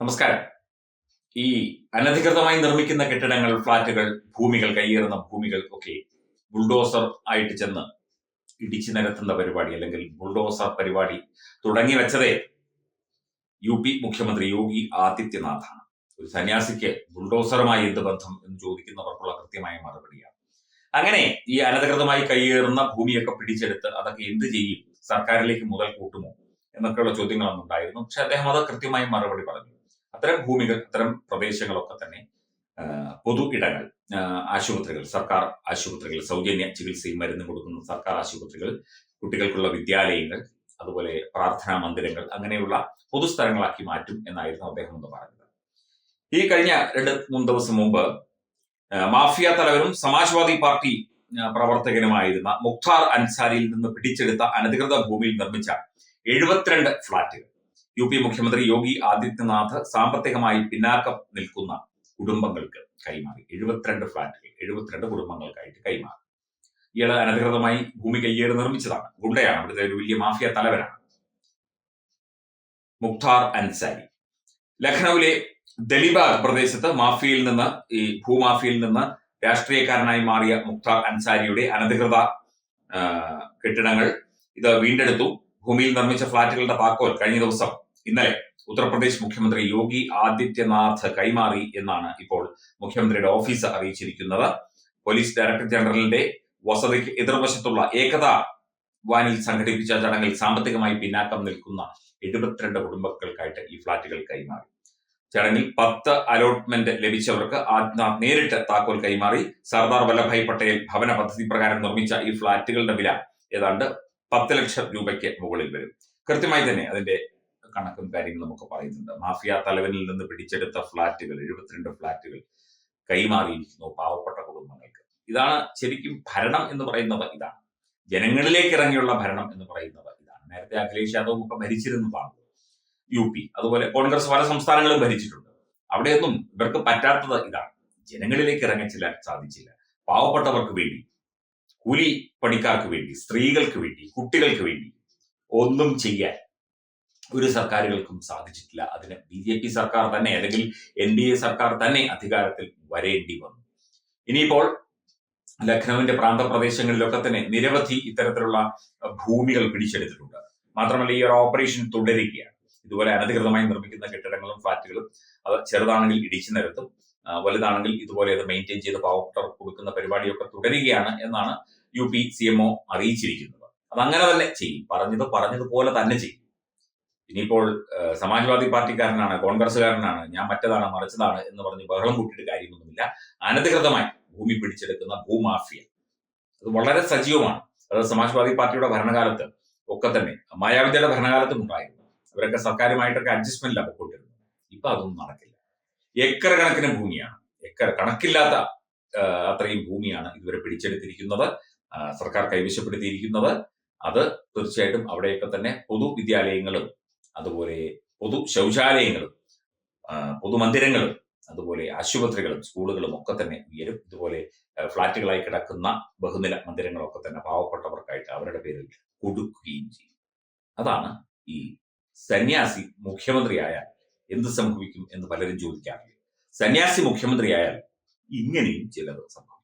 നമസ്കാരം. ഈ അനധികൃതമായി നിർമ്മിക്കുന്ന കെട്ടിടങ്ങൾ ഫ്ളാറ്റുകൾ ഭൂമികൾ കയ്യേറുന്ന ഭൂമികൾ ഒക്കെ ബുൾഡോസർ ആയിട്ട് ചെന്ന് ഇടിച്ചു നിരത്തുന്ന പരിപാടി അല്ലെങ്കിൽ ബുൾഡോസർ പരിപാടി തുടങ്ങി വെച്ചതേ യു പി മുഖ്യമന്ത്രി യോഗി ആദിത്യനാഥാണ്. ഒരു സന്യാസിക്ക് ബുൾഡോസറുമായി എന്ത് ബന്ധം എന്ന് ചോദിക്കുന്നവർക്കുള്ള കൃത്യമായ മറുപടിയാണ്. അങ്ങനെ ഈ അനധികൃതമായി കയ്യേറുന്ന ഭൂമിയൊക്കെ പിടിച്ചെടുത്ത് അതൊക്കെ എന്ത് ചെയ്യും? സർക്കാരിലേക്ക് മുതൽ കൂട്ടുമോ? എന്നൊക്കെയുള്ള ചോദ്യങ്ങളൊന്നും ഉണ്ടായിരുന്നു പക്ഷെ അദ്ദേഹം അത് കൃത്യമായി മറുപടി പറഞ്ഞു. അത്തരം ഭൂമികൾ അത്തരം പ്രദേശങ്ങളൊക്കെ തന്നെ പൊതു ഇടങ്ങൾ ആശുപത്രികൾ സർക്കാർ ആശുപത്രികൾ സൗജന്യ ചികിത്സയും മരുന്നും കൊടുക്കുന്ന സർക്കാർ ആശുപത്രികൾ കുട്ടികൾക്കുള്ള വിദ്യാലയങ്ങൾ അതുപോലെ പ്രാർത്ഥനാ മന്ദിരങ്ങൾ അങ്ങനെയുള്ള പൊതുസ്ഥലങ്ങളാക്കി മാറ്റും എന്നായിരുന്നു അദ്ദേഹം ഒന്ന് പറഞ്ഞത്. ഈ കഴിഞ്ഞ രണ്ട് മൂന്ന് ദിവസം മുമ്പ് മാഫിയ തലവനും സമാജ്വാദി പാർട്ടി പ്രവർത്തകനുമായിരുന്ന മുഖ്താർ അൻസാരിയിൽ നിന്ന് പിടിച്ചെടുത്ത അനധികൃത ഭൂമിയിൽ നിർമ്മിച്ച എഴുപത്തിരണ്ട് ഫ്ളാറ്റുകൾ. യു പി മുഖ്യമന്ത്രി യോഗി ആദിത്യനാഥ് സാമ്പത്തികമായി പിന്നാക്കം നിൽക്കുന്ന കുടുംബങ്ങൾക്ക് കൈമാറി. എഴുപത്തിരണ്ട് ഫ്ളാറ്റുകൾ എഴുപത്തിരണ്ട് കുടുംബങ്ങൾക്കായിട്ട് കൈമാറി. ഇയാൾ അനധികൃതമായി ഭൂമി കയ്യേറി നിർമ്മിച്ചതാണ്. ഗുണ്ടയാണ്. അവിടുത്തെ ഒരു വലിയ മാഫിയ തലവനാണ്. മുഖ്താർ അൻസാരി. ലഖ്നൌവിലെ ദലിബാഗ് പ്രദേശത്ത് മാഫിയയിൽ നിന്ന് ഈ ഭൂമാഫിയയിൽ നിന്ന് രാഷ്ട്രീയക്കാരനായി മാറിയ മുഖ്താർ അൻസാരിയുടെ അനധികൃത കെട്ടിടങ്ങൾ ഇത് വീണ്ടെടുത്തു. ഭൂമിയിൽ നിർമ്മിച്ച ഫ്ളാറ്റുകളുടെ താക്കോൽ കഴിഞ്ഞ ദിവസം ഇന്നലെ ഉത്തർപ്രദേശ് മുഖ്യമന്ത്രി യോഗി ആദിത്യനാഥ് കൈമാറി എന്നാണ് ഇപ്പോൾ മുഖ്യമന്ത്രിയുടെ ഓഫീസ് അറിയിച്ചിരിക്കുന്നത്. പോലീസ് ഡയറക്ടർ ജനറലിന്റെ വസതിക്ക് എതിർവശത്തുള്ള ഏകതാ വാനിൽ സംഘടിപ്പിച്ച ചടങ്ങിൽ സാമ്പത്തികമായി പിന്നാക്കം നിൽക്കുന്ന എഴുപത്തിരണ്ട് കുടുംബങ്ങൾക്കായിട്ട് ഈ ഫ്ളാറ്റുകൾ കൈമാറി. ചടങ്ങിൽ പത്ത് അലോട്ട്മെന്റ് ലഭിച്ചവർക്ക് ആദിത്യനാഥ് നേരിട്ട് താക്കോൽ കൈമാറി. സർദാർ വല്ലഭായ് പട്ടേൽ ഭവന പദ്ധതി പ്രകാരം നിർമ്മിച്ച ഈ ഫ്ളാറ്റുകളുടെ വില ഏതാണ്ട് പത്ത് ലക്ഷം രൂപയ്ക്ക് മുകളിൽ വരും. കൃത്യമായി തന്നെ അതിന്റെ കണക്കും കാര്യങ്ങളും ഒക്കെ പറയുന്നുണ്ട്. മാഫിയ തലവനിൽ നിന്ന് പിടിച്ചെടുത്ത ഫ്ളാറ്റുകൾ എഴുപത്തിരണ്ട് ഫ്ളാറ്റുകൾ കൈമാറിയിരിക്കുന്നു പാവപ്പെട്ട കുടുംബങ്ങൾക്ക്. ഇതാണ് ശരിക്കും ഭരണം എന്ന് പറയുന്നത് ഇതാണ്. ജനങ്ങളിലേക്ക് ഇറങ്ങിയുള്ള ഭരണം എന്ന് പറയുന്നത് ഇതാണ്. നേരത്തെ അഖിലേഷ് യാദവും ഒക്കെ ഭരിച്ചിരുന്നതാണ് യു പി. അതുപോലെ കോൺഗ്രസ് പല സംസ്ഥാനങ്ങളും ഭരിച്ചിട്ടുണ്ട്. അവിടെയൊന്നും ഇവർക്ക് പറ്റാത്തത് ഇതാണ്. ജനങ്ങളിലേക്ക് ഇറങ്ങിച്ചില്ല സാധിച്ചില്ല. പാവപ്പെട്ടവർക്ക് വേണ്ടി കൂലി പണിക്കാർക്ക് വേണ്ടി സ്ത്രീകൾക്ക് വേണ്ടി കുട്ടികൾക്ക് വേണ്ടി ഒന്നും ചെയ്യാൻ ഒരു സർക്കാരുകൾക്കും സാധിച്ചിട്ടില്ല. അതിന് ബി ജെ പി സർക്കാർ തന്നെ അല്ലെങ്കിൽ എൻ ഡി എ സർക്കാർ തന്നെ അധികാരത്തിൽ വരേണ്ടി വന്നു. ഇനിയിപ്പോൾ ലഖ്നൌവിന്റെ പ്രാന്തപ്രദേശങ്ങളിലൊക്കെ തന്നെ നിരവധി ഇത്തരത്തിലുള്ള ഭൂമികൾ പിടിച്ചെടുത്തിട്ടുണ്ട്. മാത്രമല്ല ഈ ഒരു ഓപ്പറേഷൻ തുടരുകയാണ്. ഇതുപോലെ അനധികൃതമായി നിർമ്മിക്കുന്ന കെട്ടിടങ്ങളും ഫ്ളാറ്റുകളും അത് ചെറുതാണെങ്കിൽ ഇടിച്ചു നിരത്തും വലുതാണെങ്കിൽ ഇതുപോലെ അത് മെയിന്റെയിൻ ചെയ്ത് പാവപ്പെട്ടവർ കൊടുക്കുന്ന പരിപാടിയൊക്കെ തുടരുകയാണ് എന്നാണ് U P C M O അറിയിച്ചിരിക്കുന്നത്. അത് അങ്ങനെ തന്നെ ചെയ്യും. പറഞ്ഞത് പറഞ്ഞതുപോലെ തന്നെ ചെയ്യും. ഇനിയിപ്പോൾ സമാജ്വാദി പാർട്ടിക്കാരനാണ് കോൺഗ്രസ്സുകാരനാണ് ഞാൻ മറ്റതാണ് മറിച്ചതാണ് എന്ന് പറഞ്ഞ് ബഹളം കൂട്ടിയിട്ട് കാര്യമൊന്നുമില്ല. അനധികൃതമായി ഭൂമി പിടിച്ചെടുക്കുന്ന ഭൂമാഫിയ. അത് വളരെ സജീവമാണ്. അത് സമാജ്വാദി പാർട്ടിയുടെ ഭരണകാലത്ത് ഒക്കെ തന്നെ മായാവിദ്യയുടെ ഭരണകാലത്തും ഉണ്ടായിരുന്നു. അവരൊക്കെ സർക്കാരുമായിട്ടൊക്കെ അഡ്ജസ്റ്റ്മെന്റിലാണ് പൊക്കോണ്ടിരുന്നത്. ഇപ്പൊ അതൊന്നും നടക്കില്ല. ഏക്കർ കണക്കിന് ഭൂമിയാണ്. ഏക്കർ കണക്കില്ലാത്ത അത്രയും ഭൂമിയാണ് ഇതുവരെ പിടിച്ചെടുത്തിരിക്കുന്നത്. സർക്കാർ കൈവശപ്പെടുത്തിയിരിക്കുന്നത്. അത് തീർച്ചയായിട്ടും അവിടെയൊക്കെ തന്നെ പൊതുവിദ്യാലയങ്ങളും അതുപോലെ പൊതു ശൗചാലയങ്ങളും പൊതുമന്ദിരങ്ങളും അതുപോലെ ആശുപത്രികളും സ്കൂളുകളും ഒക്കെ തന്നെ ഉയരും. ഇതുപോലെ ഫ്ളാറ്റുകളായി കിടക്കുന്ന ബഹുനില മന്ദിരങ്ങളൊക്കെ തന്നെ പാവപ്പെട്ടവർക്കായിട്ട് അവരുടെ പേരിൽ കൊടുക്കുകയും ചെയ്യും. അതാണ് ഈ സന്യാസി മുഖ്യമന്ത്രിയായാൽ എന്ത് സംഭവിക്കും എന്ന് പലരും ചോദിക്കാറില്ല. സന്യാസി മുഖ്യമന്ത്രിയായാൽ ഇങ്ങനെയും ചിലത് സംഭവിക്കും.